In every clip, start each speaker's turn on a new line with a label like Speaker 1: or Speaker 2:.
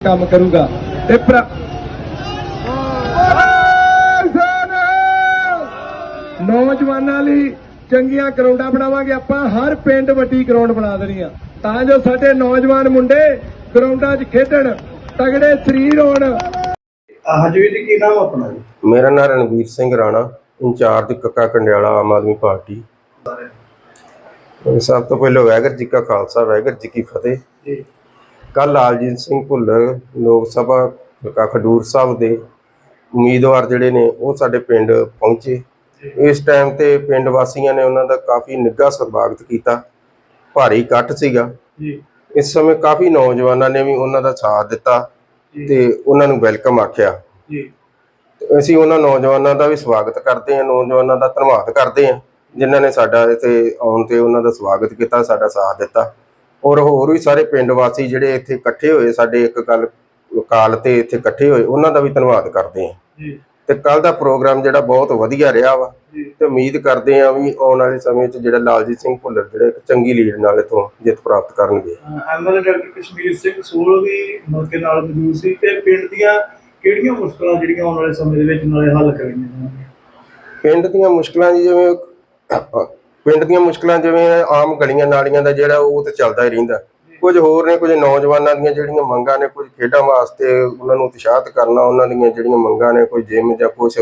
Speaker 1: ਕੰਮ ਕਰੂਗਾ। ਤੇ ਨੌਜਵਾਨਾਂ ਲਈ ਚੰਗੀਆਂ ਗਰਾਊਂਡਾਂ ਬਣਾਵਾਂਗੇ ਆਪਾਂ। ਹਰ ਪਿੰਡ ਵੱਡੀ ਗਰਾਊਂਡ ਬਣਾ ਦੇਣੀ ਆ। ਤਾਂ ਜੋ ਸਾਡੇ ਨੌਜਵਾਨ ਮੁੰਡੇ ਗਰਾਊਂਡਾਂ 'ਚ ਖੇਡਣ ਤਗੜੇ ਸਰੀਰ ਹੋਣ।
Speaker 2: ਹਾਂਜੀ ਵੀਰ ਜੀ ਕੀ ਨਾਮ ਆਪਣਾ ਜੀ?
Speaker 3: ਮੇਰਾ ਨਾਮ ਰਣਵੀਰ ਸਿੰਘ ਰਾਣਾ ਇੰਚਾਰਜ ਕੱਕਾ ਕੰਡਿਆਲਾ ਆਮ ਆਦਮੀ ਪਾਰਟੀ। ਸਭ ਤੋਂ ਪਹਿਲਾਂ ਵਾਹਿਗੁਰੂ ਜੀ ਕਾ ਖਾਲਸਾ ਵਾਹਿਗੁਰੂ ਜੀ ਕੀ ਫਤਿਹ।
Speaker 2: ਜੀ।
Speaker 3: ਕੱਲ ਲਾਲਜੀਤ ਸਿੰਘ ਭੁੱਲਰ ਲੋਕ ਸਭਾ ਹਲਕਾ ਖਡੂਰ ਸਾਹਿਬ ਦੇ ਉਮੀਦਵਾਰ ਜਿਹੜੇ ਨੇ ਉਹ ਸਾਡੇ ਪਿੰਡ ਪਹੁੰਚੇ। ਇਸ ਟਾਈਮ ਤੇ ਪਿੰਡ ਵਾਸੀਆਂ ਨੇ ਉਹਨਾਂ ਦਾ ਕਾਫੀ ਨਿੱਘਾ ਸਵਾਗਤ ਕੀਤਾ। ਭਾਰੀ ਇਕੱਠ ਸੀਗਾ।
Speaker 2: ਜੀ।
Speaker 3: ਇਸ ਸਮੇਂ ਕਾਫੀ ਨੌਜਵਾਨਾਂ ਨੇ ਵੀ ਉਹਨਾਂ ਦਾ ਸਾਥ ਦਿੱਤਾ ਤੇ ਉਹਨਾਂ ਨੂੰ ਵੈਲਕਮ ਆਖਿਆ।
Speaker 2: ਜੀ।
Speaker 3: ਅਸੀਂ ਉਹਨਾਂ ਨੌਜਵਾਨਾਂ ਦਾ ਵੀ ਸਵਾਗਤ ਕਰਦੇ ਹਾਂ ਨੌਜਵਾਨਾਂ ਦਾ ਧੰਨਵਾਦ ਕਰਦੇ ਹਾਂ ਜਿਨ੍ਹਾਂ ਨੇ ਸਾਡਾ ਇੱਥੇ ਆਉਣ ਤੇ ਉਹਨਾਂ ਦਾ ਸਵਾਗਤ ਕੀਤਾ ਸਾਡਾ ਸਾਥ ਦਿੱਤਾ। ਔਰ ਹੋਰ ਵੀ ਸਾਰੇ ਪਿੰਡ ਵਾਸੀ ਜਿਹੜੇ ਇੱਥੇ ਇਕੱਠੇ ਹੋਏ ਸਾਡੇ ਇੱਕ ਗੱਲ ਕਾਲ ਤੇ ਇੱਥੇ ਇਕੱਠੇ ਹੋਏ ਉਹਨਾਂ ਦਾ ਵੀ ਧੰਨਵਾਦ ਕਰਦੇ ਹਾਂ।
Speaker 2: ਜੀ।
Speaker 3: ਤੇ ਕੱਲ ਦਾ ਪ੍ਰੋਗਰਾਮ ਜਿਹੜਾ ਬਹੁਤ ਵਧੀਆ ਰਿਹਾ ਵਾ ਤੇ ਉਮੀਦ ਕਰਦੇ ਹਾਂ ਵੀ ਆਉਣ ਵਾਲੇ ਸਮੇਂ 'ਚ ਜਿਹੜਾ ਲਾਲਜੀਤ ਸਿੰਘ ਭੁੱਲਰ ਜਿਹੜੇ ਇੱਕ ਚੰਗੀ ਲੀਡ ਨਾਲ ਇਥੋਂ ਜਿੱਤ ਪ੍ਰਾਪਤ ਕਰਨਗੇ।
Speaker 2: ਐਮਐਲਏ ਡਾਕਟਰ ਕਸ਼ਮੀਰ ਸਿੰਘ ਸੂਲ ਵੀ ਮੌਕੇ ਨਾਲ ਮੌਜੂਦ ਸੀ ਤੇ ਪਿੰਡ ਦੀਆਂ ਕਿਹੜੀਆਂ ਮੁਸ਼ਕਲਾਂ ਜਿਹੜੀਆਂ ਆਉਣ ਵਾਲੇ ਸਮੇਂ ਦੇ ਵਿੱਚ ਨਾਲੇ ਹੱਲ ਕਰਨੀਆਂ
Speaker 3: ਪਿੰਡ ਦੀਆਂ ਮੁਸ਼ਕਲਾਂ ਜੀ ਜਿਵੇਂ ਪਿੰਡ ਦੀਆਂ ਮੁਸ਼ਕਲਾਂ ਜਿਵੇਂ ਆਮ ਗਲੀਆਂ ਨਾਲੀਆਂ ਦਾ ਜਿਹੜਾ ਉਹ ਤੇ ਚੱਲਦਾ ਹੀ ਰਹਿੰਦਾ। ਕੁਝ ਹੋਰ ਨੇ, ਕੁਝ ਨੌਜਵਾਨਾਂ ਦੀਆਂ ਜਿਹੜੀਆਂ ਮੰਗਾਂ ਨੇ, ਕੁਝ ਖੇਡਾਂ ਵਾਸਤੇ ਉਹਨਾਂ ਨੂੰ ਉਤਸ਼ਾਹਤ ਕਰਨਾ, ਉਹਨਾਂ ਦੀਆਂ ਜਿਹੜੀਆਂ ਮੰਗਾਂ ਨੇ, ਕੋਈ ਜਿਮ ਜਾਂ ਕੁਝ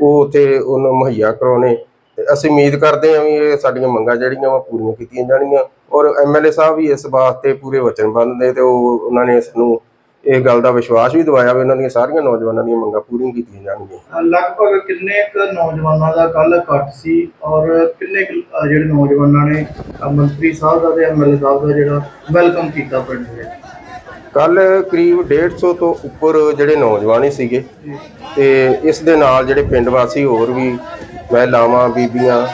Speaker 3: ਉਹ ਉਥੇ ਉਹਨੂੰ ਮੁਹੱਈਆ ਕਰਾਉਣੇ। ਤੇ ਅਸੀਂ ਉਮੀਦ ਕਰਦੇ ਹਾਂ ਵੀ ਇਹ ਸਾਡੀਆਂ ਮੰਗਾਂ ਜਿਹੜੀਆਂ ਵਾ ਪੂਰੀਆਂ ਕੀਤੀਆਂ ਜਾਣਗੀਆਂ। ਔਰ ਐਮਐਲਏ ਸਾਹਿਬ ਵੀ ਇਸ ਵਾਸਤੇ ਪੂਰੇ ਵਚਨਬੱਧ ਨੇ ਤੇ ਉਹ, ਉਹਨਾਂ ਨੇ ਸਾਨੂੰ ਇਹ ਗੱਲ ਦਾ ਵਿਸ਼ਵਾਸ ਵੀ ਦਿਵਾਇਆ ਵੀ ਉਹਨਾਂ ਦੀਆਂ ਸਾਰੀਆਂ ਨੌਜਵਾਨਾਂ ਦੀਆਂ ਮੰਗਾਂ ਪੂਰੀਆਂ ਕੀਤੀਆਂ ਜਾਣਗੀਆਂ।
Speaker 2: ਲਗਭਗ ਕਿੰਨੇ ਕੁ ਨੌਜਵਾਨਾਂ ਦਾ ਕੱਲ ਇਕੱਠ ਸੀ ਔਰ ਕਿੰਨੇ ਕੁ, ਜਿਹੜੇ ਨੌਜਵਾਨਾਂ ਨੇ ਮੰਤਰੀ ਸਾਹਿਬ ਦਾ ਤੇ ਐਮਐਲਏ ਸਾਹਿਬ ਦਾ ਜਿਹੜਾ ਵੈਲਕਮ ਕੀਤਾ ਪਿੰਡ ਦੇ ਵਿੱਚ?
Speaker 3: ਕੱਲ ਕਰੀਬ 150 ਤੋਂ ਉੱਪਰ ਜਿਹੜੇ ਨੌਜਵਾਨ ਹੀ ਸੀਗੇ ਤੇ ਇਸ ਦੇ ਨਾਲ ਜਿਹੜੇ ਪਿੰਡ ਵਾਸੀ ਹੋਰ ਵੀ ਮਹਿਲਾਵਾਂ ਬੀਬੀਆਂ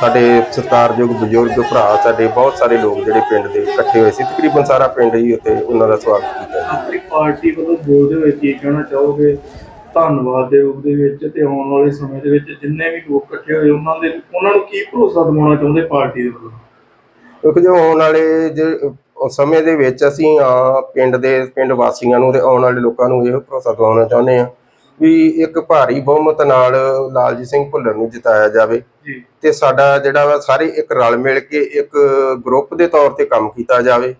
Speaker 3: ਸਾਡੇ ਸਤਿਕਾਰਯੋਗ ਬਜ਼ੁਰਗ ਭਰਾ ਸਾਡੇ ਬਹੁਤ ਸਾਰੇ ਲੋਕ ਜਿਹੜੇ ਪਿੰਡ ਦੇ ਇਕੱਠੇ ਹੋਏ ਸੀ ਤਕਰੀਬਨ ਸਾਰਾ ਪਿੰਡ ਹੀ ਉੱਤੇ ਉਹਨਾਂ ਦਾ ਸਵਾਗਤ ਕੀਤਾ
Speaker 2: ਆਪਣੀ ਪਾਰਟੀ ਵੱਲੋਂ ਬੋਲਦੇ ਹੋਏ ਕੀ ਕਹਿਣਾ ਚਾਹੋਗੇ? ਧੰਨਵਾਦ ਦੇ ਰੂਪ ਦੇ ਵਿੱਚ ਤੇ ਆਉਣ ਵਾਲੇ ਸਮੇਂ ਦੇ ਵਿੱਚ ਜਿੰਨੇ ਵੀ ਲੋਕ ਇਕੱਠੇ ਹੋਏ ਉਹਨਾਂ ਦੇ ਉਹਨਾਂ ਨੂੰ ਕੀ ਭਰੋਸਾ ਦਿਵਾਉਣਾ ਚਾਹੁੰਦੇ ਪਾਰਟੀ ਦੇ ਵੱਲੋਂ?
Speaker 3: ਕਿਉਂਕਿ ਜੋ ਆਉਣ ਵਾਲੇ ਜੇ ਸਮੇਂ ਦੇ ਵਿੱਚ ਅਸੀਂ ਆ ਪਿੰਡ ਦੇ ਪਿੰਡ ਵਾਸੀਆਂ ਨੂੰ ਤੇ ਆਉਣ ਵਾਲੇ ਲੋਕਾਂ ਨੂੰ ਇਹ ਭਰੋਸਾ ਦਿਵਾਉਣਾ ਚਾਹੁੰਦੇ ਆ ਵੀ ਇੱਕ ਭਾਰੀ ਬਹੁਮਤ ਨਾਲ ਲਾਲਜੀਤ ਸਿੰਘ ਭੁੱਲਰ ਨੂੰ ਜਿਤਾਇਆ ਜਾਵੇ। ਤੇ ਸਾਡਾ ਜਿਹੜਾ ਵਾ ਸਾਰੇ ਇੱਕ ਰਲ ਮਿਲ ਕੇ ਇੱਕ ਗਰੁੱਪ ਦੇ ਤੌਰ ਤੇ ਕੰਮ ਕੀਤਾ ਜਾਵੇ।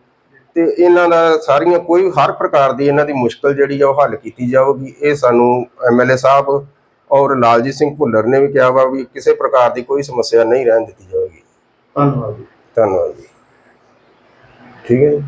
Speaker 3: ਤੇ ਇਹਨਾਂ ਦਾ ਸਾਰੀਆਂ ਕੋਈ ਹਰ ਪ੍ਰਕਾਰ ਦੀ ਇਹਨਾਂ ਦੀ ਮੁਸ਼ਕਲ ਜਿਹੜੀ ਆ ਉਹ ਹੱਲ ਕੀਤੀ ਜਾਊਗੀ। ਇਹ ਸਾਨੂੰ ਐਮਐਲਏ ਸਾਹਿਬ ਔਰ ਲਾਲਜੀਤ ਸਿੰਘ ਭੁੱਲਰ ਨੇ ਵੀ ਕਿਹਾ ਵਾ ਵੀ ਕਿਸੇ ਪ੍ਰਕਾਰ ਦੀ ਕੋਈ ਸਮੱਸਿਆ ਨਹੀਂ ਰਹਿਣ ਦਿੱਤੀ ਜਾਵੇਗੀ
Speaker 2: ਧੰਨਵਾਦ ਜੀ।
Speaker 3: ਧੰਨਵਾਦ ਜੀ। ਠੀਕ ਹੈ ਜੀ।